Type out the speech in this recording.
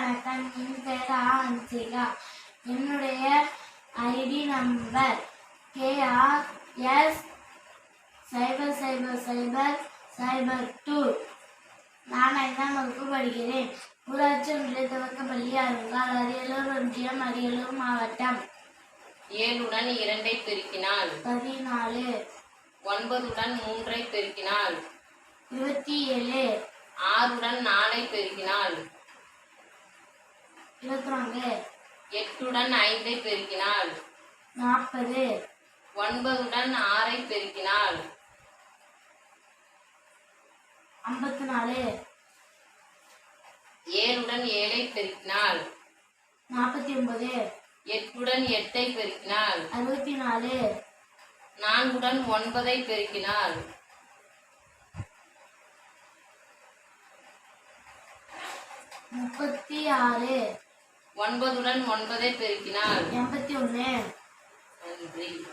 வணக்கம் என் பெயர் ஆன்சிகா என்னுடைய ஐடி நம்பர் கேஆர் எஸ் சைபர் சைபர் சைபர் சைபர் டூ. நான் ஐந்தாம் வகுப்பு படிக்கிறேன். ஊராட்சி ஒன்றிய துவக்கப்பள்ளி அருங்கால் அரியலூர் ஒன்றியம் அரியலூர் மாவட்டம். ஏழுடன் இரண்டை பெருக்கினால். பதினாலு. ஒன்பதுடன் மூன்றை பெருக்கினால். இருபத்தி ஏழு ஆறுடன் நாலை பெருக்கினால் இருபத்தி நான்கு எட்டுடன் ஐந்தை பெருக்கினால். நாற்பது. ஒன்பதுடன் ஆறை பெருக்கினால். ஐம்பத்தி நாலு ஏழுடன் ஏழை பெருக்கினால். நாற்பத்தி ஒன்பது. எட்டுடன் எட்டை பெருக்கினால். அறுபத்தி நாலு நான்குடன் ஒன்பதை பெருக்கினால். முப்பத்தி ஆறு. ஒன்பதுடன் ஒன்பதை பெருக்கினால் எண்பத்தி ஒன்று. நன்றி.